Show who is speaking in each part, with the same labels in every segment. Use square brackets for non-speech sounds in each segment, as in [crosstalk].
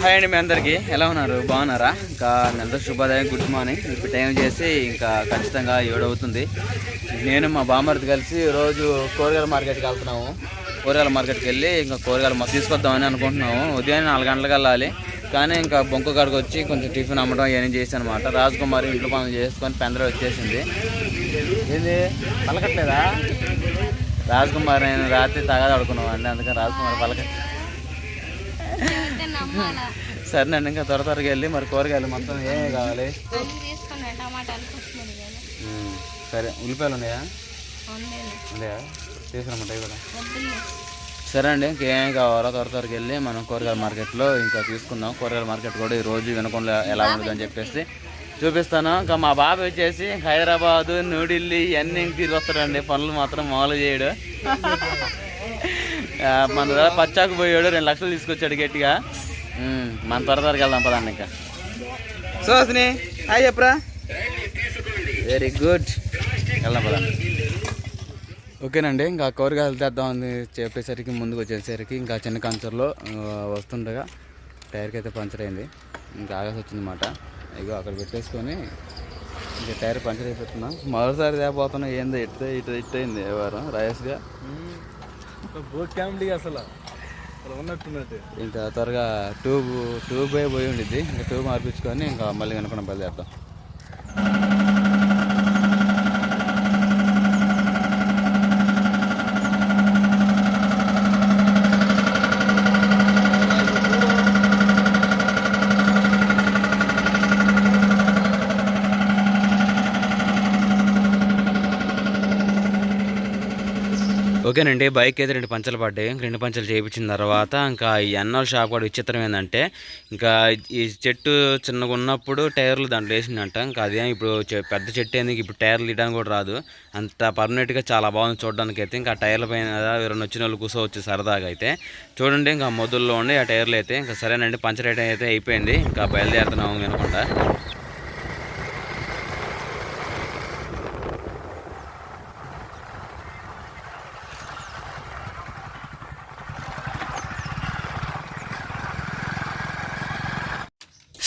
Speaker 1: Hi అండి మీ అందరికీ. ఎలా ఉన్నారు? బాగున్నారా? ఇంకా నెలతో అందరూ శుభోదయం గుడ్ మార్నింగ్. ఇప్పుడు టైం చేసి ఇంకా ఖచ్చితంగా ఏడవుతుంది. నేను మా బామ్మర్ది కలిసి రోజు కూరగాయల మార్కెట్కి వెళ్తున్నాము. కూరగాయల మార్కెట్కి వెళ్ళి ఇంకా కూరగాయలు మొత్తం తీసుకొద్దామని అనుకుంటున్నాము. ఉదయం నాలుగు గంటలకు వెళ్ళాలి. కానీ ఇంకా బొంకు కాడికి వచ్చి కొంచెం టిఫిన్ అమ్మడం ఇవన్నీ చేసి అనమాట రాజకుమారి ఇంట్లో పనులు చేసుకొని పెందర వచ్చేసింది. ఏంది? పలకట్లేదా? రాజకుమారి నేను రాత్రి తగదు ఆడుకున్నాం అండి. అందుకని రాజకుమారి పలక
Speaker 2: నమ్మాలా?
Speaker 1: సరేనండి ఇంకా త్వర త్వరగా వెళ్ళి మరి కూరగాయలు మొత్తం ఏమేమి కావాలి? సరే ఉల్లిపాయలు ఉన్నాయా? ఉన్నాయా. తీసుకురమ్మంట ఇవి కూడా సరే అండి ఇంకేం కావాలో త్వర త్వరగా వెళ్ళి మనం కూరగాయల మార్కెట్లో ఇంకా తీసుకుందాం. కూరగాయల మార్కెట్ కూడా ఈ రోజు వినకుండా ఎలా ఉంటుంది అని చెప్పేసి చూపిస్తాను. ఇంకా మా బాబు వచ్చేసి హైదరాబాదు న్యూఢిల్లీ ఇవన్నీ తిరిగి వస్తాడండి. పనులు మాత్రం మామూలు చేయడు. [laughs] మన పచ్చాకు పోయాడు రెండు లక్షలు తీసుకొచ్చాడు గట్టిగా. మన త్వర త్వరగా వెళ్దాం పదండి ఇంకా. సుహాసిని హాయ్ చెప్పరా? వెరీ గుడ్ వెళ్దాం పదండి. ఓకేనండి ఇంకా కూరగాయలు తెద్దామని చెప్పేసరికి ముందుకు వచ్చేసరికి ఇంకా చిన్న కంచర్లో వస్తుండగా టైర్కి అయితే పంచర్ అయింది. ఇంకా ఆగాల్సి వచ్చిందన్నమాట. ఇగో అక్కడ పెట్టేసుకొని ఇంకా టైర్ పంచర్ అయిపోతున్నా. మరోసారి తేపోతున్నా. ఏందో ఇట్టు ఇటు ఇటు అయింది ఏ వారం రాయస్గా
Speaker 3: బోట్ అసలు.
Speaker 1: ఇంకా త్వరగా ట్యూబ్ ట్యూబ్ అయి పోయి ఉండిద్ది. ఇంకా ట్యూబ్ మార్పించుకొని ఇంకా మళ్ళీ వెనుకున్న బయలుదేరుతాం. ఓకేనండి బైక్ అయితే రెండు పంచలు పడ్డాయి. రెండు పంచలు చేయించిన తర్వాత ఇంకా ఈ ఎన్నో షాప్ కూడా విచిత్రం ఏంటంటే ఇంకా ఈ చెట్టు చిన్నగా ఉన్నప్పుడు టైర్లు దాంట్లో వేసిందంట. ఇంకా అదే ఇప్పుడు పెద్ద చెట్టు ఏంది ఇప్పుడు టైర్లు ఇవ్వడానికి కూడా రాదు. అంత పర్మనెంట్గా చాలా బాగుంది చూడడానికి అయితే. ఇంకా టైర్ల పైన ఎవరైనా వచ్చిన వాళ్ళు కూర్చోవచ్చు సరదాగా అయితే. చూడండి ఇంకా మొదల్లో ఉండి ఆ టైర్లు అయితే. ఇంకా సరేనండి పంచర్ అయితే అయిపోయింది. ఇంకా బయలుదేరుతున్నాము అనుకుంటా.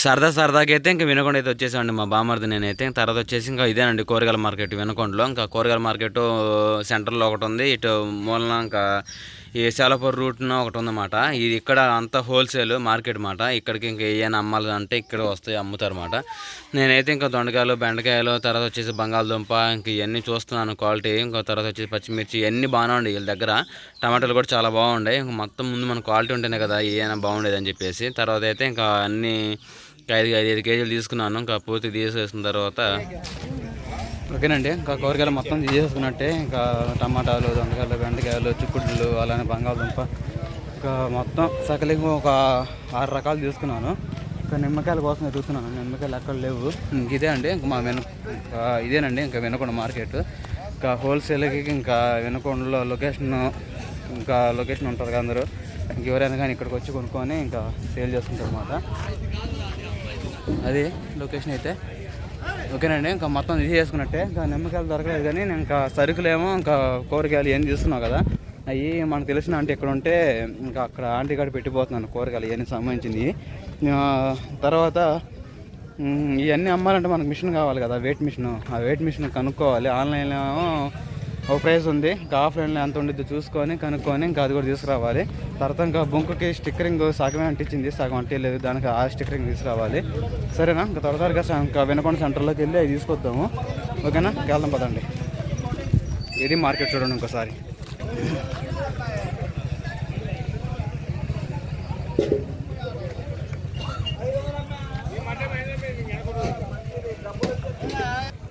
Speaker 1: సరదా సరదాగా అయితే ఇంకా వినకొండ అయితే వచ్చేసామండి మా బామర్ది నేనైతే. తర్వాత వచ్చేసి ఇంకా ఇదేనండి కూరగాయల మార్కెట్ వినకొండలో. ఇంకా కూరగాయల మార్కెట్ సెంటర్లో ఒకటి ఉంది ఇటు మూలన ఇంకా ఈ సేలపూర్ రూట్న ఒకటి ఉందన్నమాట ఇది ఇక్కడ అంతా హోల్సేల్ మార్కెట్ మాట. ఇక్కడికి ఇంకా ఏమైనా అమ్మాలి అంటే ఇక్కడ వస్తాయి అమ్ముతారు అన్నమాట నేనైతే ఇంకా దొండకాయలు బెండకాయలు తర్వాత వచ్చేసి బంగాళదుంప ఇంక ఇవన్నీ చూస్తున్నాను క్వాలిటీ. ఇంకా తర్వాత వచ్చేసి పచ్చిమిర్చి ఇవన్నీ బాగానే ఉండే వీళ్ళ దగ్గర. టమాటాలు కూడా చాలా బాగుండే. ఇంకా మొత్తం ముందు మన క్వాలిటీ ఉంటేనే కదా ఏమైనా బాగుండేదని చెప్పేసి. తర్వాత అయితే ఇంకా అన్నీ ఐదు ఐదు ఐదు కేజీలు తీసుకున్నాను. ఇంకా పూర్తి తీసేసిన తర్వాత ఓకేనండి. ఇంకా కూరగాయలు మొత్తం తీసేసుకున్నట్టే ఇంకా టమాటాలు దొండకాయలు బెండకాయలు చిక్కుడులు అలానే బంగాళదుంప. ఇంకా మొత్తం సకలింగ్ ఒక ఆరు రకాలు తీసుకున్నాను. ఇంకా నిమ్మకాయల కోసం ఎదుగుతున్నాను నిమ్మకాయలు ఎక్కడ లేవు. ఇంక ఇదే అండి ఇంకా మా వెను ఇదేనండి ఇంకా వినకొండ మార్కెట్. ఇంకా హోల్సేల్కి ఇంకా వినకొండలో లొకేషన్ ఇంకా లొకేషన్ ఉంటారు కదా అందరూ. ఇంకెవరైనా కానీ ఇక్కడికి వచ్చి కొనుక్కొని ఇంకా సేల్ చేసుకుంటారు అన్నమాట. అది లొకేషన్ అయితే. ఓకేనండి ఇంకా మొత్తం ఇది చేసుకున్నట్టే. ఇంకా నిమ్మకాయలు దొరకలేదు కానీ నేను ఇంకా సరుకులేమో ఇంకా కూరగాయలు ఏం తీసుకున్నావు కదా. అవి మనకు తెలిసిన ఆంటీ ఇక్కడ ఉంటే ఇంకా అక్కడ ఆంటీ కాడ పెట్టిపోతున్నాను కూరగాయలు ఇవన్నీ సంబంధించింది. తర్వాత ఇవన్నీ అమ్మాలంటే మనకు మిషన్ కావాలి కదా వెయిట్ మిషన్. ఆ వెయిట్ మిషన్ కనుక్కోవాలి. ఆన్లైన్లో ఏమో ఒక ప్రైస్ ఉంది. ఇంకా ఆఫ్లైన్లో ఎంత ఉండిద్దో చూసుకొని కనుక్కొని ఇంకా అది కూడా తీసుకురావాలి. తర్వాత ఇంకా బొంకుకి స్టిక్కరింగ్ సగమే అంటించింది సగం అంటిలేదు దానికి ఆ స్టిక్కరింగ్ తీసుకురావాలి. సరేనా? ఇంకా త్వర త్వరగా ఇంకా వినకొండ సెంటర్లోకి వెళ్ళి అవి తీసుకొద్దాము. ఓకేనా? వెళ్దాం పదండి. ఇది మార్కెట్ చూడండి ఇంకోసారి.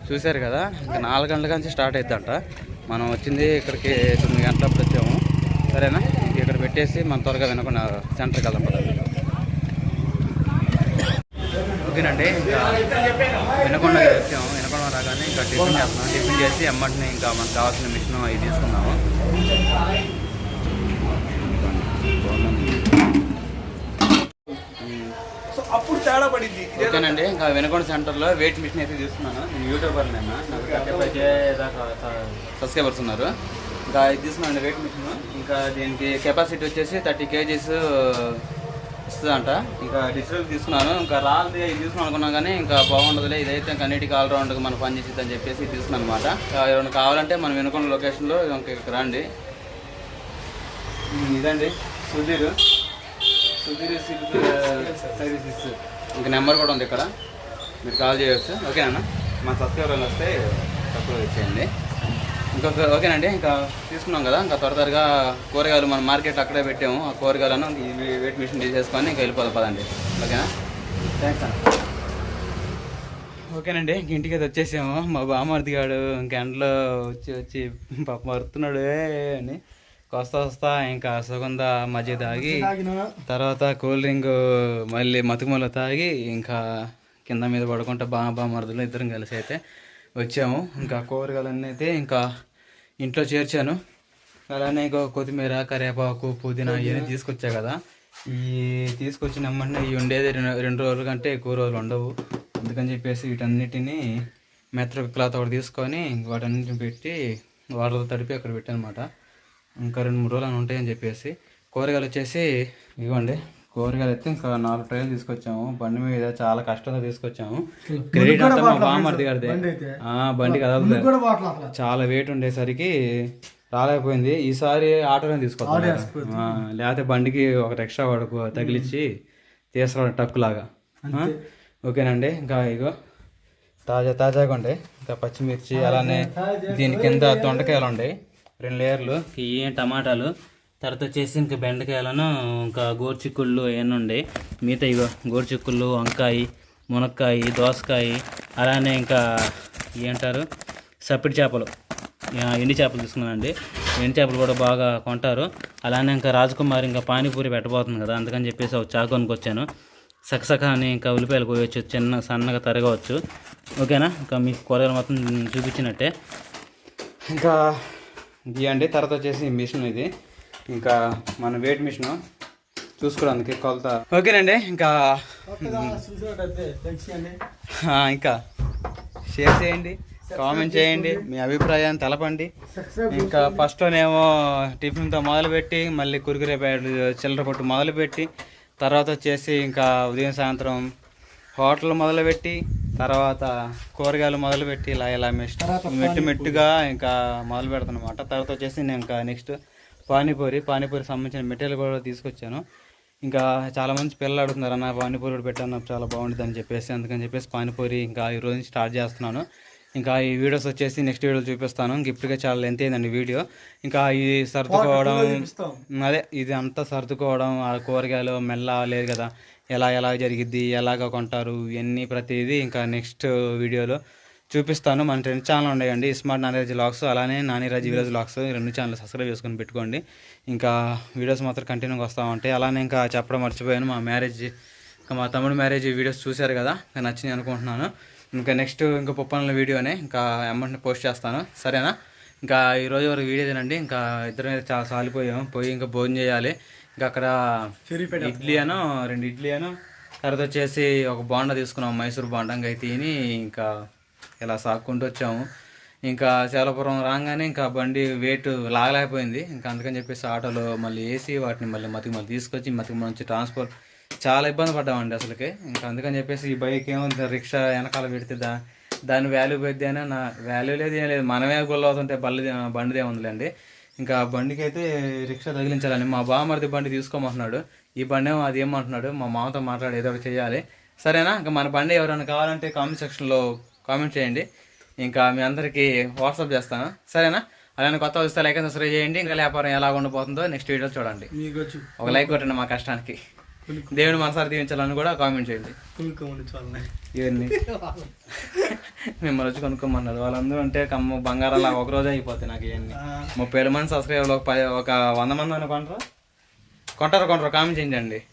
Speaker 1: చూశారు కదా? ఇంకా నాలుగు గంటల నుంచి స్టార్ట్ అవుతుందంట మనం వచ్చింది ఇక్కడికి తొమ్మిది గంటలప్పుడు వచ్చాము. సరేనా? ఇక్కడ పెట్టేసి మనం త్వరగా వినకుండా సెంటర్కి వెళ్దాం పదండి ఓకేనండి ఇంకా వినకుండా వచ్చాము. వినకుండా రాగానే ఇంకా టిఫిన్ చేస్తున్నాం. టిఫిన్ చేసి అమ్మటిని ఇంకా మనకు కావాల్సిన మిషన్ అవి తీసుకున్నాము
Speaker 3: అప్పుడు తేడా పడింది.
Speaker 1: ఓకేనండి ఇంకా వినకొండ సెంటర్లో వెయిట్ మిషన్ అయితే తీసుకున్నాను. నేను యూట్యూబర్ నేను నాకు థర్టీ ఫైవ్ కే దాకా సబ్స్క్రైబర్స్ ఉన్నారు. ఇంకా ఇది తీసుకున్నాను వెయిట్ మిషన్. ఇంకా దీనికి కెపాసిటీ వచ్చేసి థర్టీ కేజీస్ ఇస్తుందంట. ఇంకా డిజిటల్ తీసుకున్నాను. ఇంకా రాదు ఇది తీసుకున్నాను అనుకున్నాను కానీ ఇంకా బాగుండదులే. ఇదైతే ఇంకా అన్నిటికీ ఆల్రౌండ్గా మనం పని చేసిద్ది అని చెప్పేసి తీసుకున్నాను అనమాట ఏమైనా కావాలంటే మనం వెనుకున్న లొకేషన్లో ఇంకా ఇక్కడ రండి. ఇదండి సుధీర్. సుధీర్ సర్వీసెస్ ఇంకా నెంబర్ కూడా ఉంది ఇక్కడ. మీరు కాల్ చేయవచ్చు ఓకేనా మా సబ్స్క్రైబర్లు వస్తే తక్కువ ఇచ్చేయండి. ఇంకొక ఓకేనండి ఇంకా తీసుకున్నాం కదా. ఇంకా త్వర త్వరగా కూరగాయలు మన మార్కెట్ అక్కడే పెట్టాము. ఆ కూరగాయలను వెయిట్ మిషన్ తీసేసుకొని ఇంకా వెళ్ళిపోదాం పదండి. ఓకేనా? థ్యాంక్స్ అన్న. ఓకేనండి ఇంక ఇంటికి అయితే వచ్చేసాము. మా బామర్ది గాడు ఇంక ఎండలో వచ్చి వచ్చి పాప మరుతున్నాడు అని. వస్తా వస్తా ఇంకా సుగంధ మధ్య తాగి తర్వాత కూల్ డ్రింక్ మళ్ళీ మతుకుమల తాగి ఇంకా కింద మీద పడుకుంటా బా బామర్దులు ఇద్దరం కలిసి అయితే వచ్చాము. ఇంకా కూరగాయలన్నీ అయితే ఇంకా ఇంట్లో చేర్చాను. అలానే ఇంకా కొత్తిమీర కరివేపాకు పుదీనా ఇవన్నీ తీసుకొచ్చా కదా. ఈ తీసుకొచ్చిన వెంటనే ఇవి ఉండేది రెండు రోజుల కంటే ఎక్కువ రోజులు ఉండవు. అందుకని చెప్పేసి వీటన్నిటిని మెత్త క్లాత్ ఒకటి తీసుకొని వాటన్నిటిని పెట్టి వాటర్తో తడిపి అక్కడ పెట్టాను అనమాట ఇంకా రెండు మూడు రోజులు అని ఉంటాయని చెప్పేసి కూరగాయలు వచ్చేసి ఇవ్వండి. కూరగాయలు అయితే ఇంకా నాలుగు ట్రైలు తీసుకొచ్చాము. బండి మీద చాలా కష్టంతో తీసుకొచ్చాము. క్రెడిట్ అంతా మా బామ్మర్ది గారిదే. బండి కదలదు చాలా వెయిట్ ఉండేసరికి రాలేకపోయింది. ఈసారి ఆటోలో తీసుకొస్తాను ఆ, లేకపోతే బండికి ఒక ఎక్స్ట్రా వాడుకు తగిలిచ్చి తీసుకురావడం టక్ లాగా. ఆ? ఓకేనండి. ఇంకా ఇగో తాజా తాజాగా ఉంటాయి ఇంకా పచ్చిమిర్చి అలానే దీని కింద దొండకాయలు ఉంటాయి రెండు లేయర్లు. ఇవి టమాటాలు తర్వాత వచ్చేసి ఇంకా బెండకాయలను ఇంకా గోరుచిక్కుళ్ళు అవన్నీ ఉండే. మిగతా ఇగో గోరుచిక్కుళ్ళు వంకాయ మునక్కాయ దోసకాయ అలానే ఇంకా ఏంటారు? సప్పిడి చేపలు. ఎండి చేపలు తీసుకున్నానండి. ఎండి చేపలు కూడా బాగా కొంటారు. అలానే ఇంకా రాజకుమారి ఇంకా పానీపూరి పెట్టబోతుంది కదా అందుకని చెప్పేసి ఒక చాకు అనుకొచ్చాను సకసక అని ఇంకా ఉల్లిపాయలు కోయవచ్చు చిన్న సన్నగా తరగవచ్చు. ఓకేనా? ఇంకా మీకు కూరగాయలు మొత్తం చూపించినట్టే. ఇంకా ఇవ్వండి తర్వాత వచ్చేసి మిషన్ ఇది. ఇంకా మన వెయిట్ మిషన్ చూసుకోవడానికి కొలత. ఓకేనండి ఇంకా ఇంకా షేర్ చేయండి కామెంట్ చేయండి మీ అభిప్రాయాన్ని తెలపండి. ఇంకా ఫస్ట్లోనేమో టిఫిన్తో మొదలుపెట్టి మళ్ళీ కురికురే చిల్లర కొట్టు మొదలుపెట్టి తర్వాత వచ్చేసి ఇంకా ఉదయం సాయంత్రం హోటల్ మొదలుపెట్టి తర్వాత కూరగాయలు మొదలుపెట్టి ఇలా ఇలా మెస్ట్ మెట్టు మెట్టుగా ఇంకా మొదలు పెడతాను అనమాట తర్వాత వచ్చేసి నేను ఇంకా నెక్స్ట్ పానీపూరి. పానీపూరి సంబంధించిన మెటీరియల్ కూడా తీసుకొచ్చాను. ఇంకా చాలా మంది పిల్లలు అడుగుతున్నారు అన్న పానీపూరి కూడా పెట్టాను చాలా బాగుంటుంది అని చెప్పేసి. అందుకని చెప్పేసి పానీపూరి ఇంకా ఈ రోజు స్టార్ట్ చేస్తున్నాను. ఇంకా ఈ వీడియోస్ వచ్చేసి నెక్స్ట్ వీడియో చూపిస్తాను. ఇంక ఇప్పటికే చాలా లెంత్ అయిందండి వీడియో. ఇంకా ఇది సర్దుకోవడం అదే ఇది అంతా సర్దుకోవడం ఆ కూరగాయలు మెల్ల లేదు కదా. ఎలా ఎలా జరిగిద్ది ఎలాగ కొంటారు ఇవన్నీ ప్రతిదీ ఇంకా నెక్స్ట్ వీడియోలో చూపిస్తాను. మన రెండు ఛానల్ ఉన్నాయండి స్మార్ట్ నానిరాజ్ లాక్స్ అలానే నానిరాజ్ విలేజ్ లాక్స్ రెండు ఛానల్ సబ్స్క్రైబ్ చేసుకొని పెట్టుకోండి. ఇంకా వీడియోస్ మాత్రం కంటిన్యూగా వస్తూ ఉంటాయి. అలానే ఇంకా చెప్పడం మర్చిపోయాను మా మ్యారేజ్ ఇంకా మా తమ్ముడు మ్యారేజ్ వీడియోస్ చూశారు కదా ఇంకా నచ్చినాయి అనుకుంటున్నాను. ఇంకా నెక్స్ట్ ఇంకా పుప్పన్ల వీడియోనే ఇంకా అమౌంట్ని పోస్ట్ చేస్తాను సరేనా? ఇంకా ఈరోజు వరకు వీడియో తినండి ఇంకా ఇద్దరు మీద చాలా సాలిపోయాం పోయి ఇంకా భోజనం చేయాలి. ఇంకా అక్కడ ఇడ్లీ అను రెండు ఇడ్లీ అను తర్వాత వచ్చేసి ఒక బాండా తీసుకున్నాం మైసూర్ బాండా ఇంకా తిని ఇంకా ఇలా సాక్కుంటూ వచ్చాము. ఇంకా శేలపురం రాగానే ఇంకా బండి వెయిట్ లాగలేకపోయింది. ఇంకా అందుకని చెప్పేసి ఆటోలో మళ్ళీ వేసి వాటిని మళ్ళీ మతికి మళ్ళీ తీసుకొచ్చి మతికి నుంచి ట్రాన్స్పోర్ట్ చాలా ఇబ్బంది పడ్డామండి అసలుకి. ఇంకా అందుకని చెప్పేసి ఈ బైక్ ఏముంది రిక్షా వెనకాల పెడితే దా దాని వాల్యూ పెద్ద అయినా నా వాల్యూ లేదు ఏం లేదు. మనమే గొల్ల అవుతుంటే బల్లి బండిదే ఉందిలేండి. ఇంకా ఆ బండికి అయితే రిక్షా తగిలించాలని మా బామర్ది బండి తీసుకోమంటున్నాడు. ఈ బండి ఏమో అది ఏమంటున్నాడు? మా మామతో మాట్లాడి ఏదో ఒకటి చేయాలి సరేనా? ఇంకా మన బండి ఎవరైనా కావాలంటే కామెంట్ సెక్షన్లో కామెంట్ చేయండి. ఇంకా మీ అందరికీ వాట్సాప్ చేస్తాను. సరేనా? అలానే కొత్త వస్తే లైక్ సబ్స్క్రైబ్ చేయండి. ఇంకా వ్యాపారం ఎలా ఉండబోతుందో నెక్స్ట్ వీడియో చూడండి. ఒక లైక్ కొట్టండి మా కష్టానికి. దేవుని మనసారి దీవించాలని కూడా కామెంట్ చేయండి. ఇవన్నీ. మిమ్మల్ని వచ్చి కొనుక్కోమన్నారు. వాళ్ళందరూ అంటే కమ్మ బంగారాలు ఒక రోజే అయిపోతాయి నాకు ఇవన్నీ. ముప్పై వేల మంది సబ్స్క్రైబర్లు ఒక పది ఒక వంద మంది అని కొంటారు? కొంటారు కొంటారు? కామెంట్ చేయండి.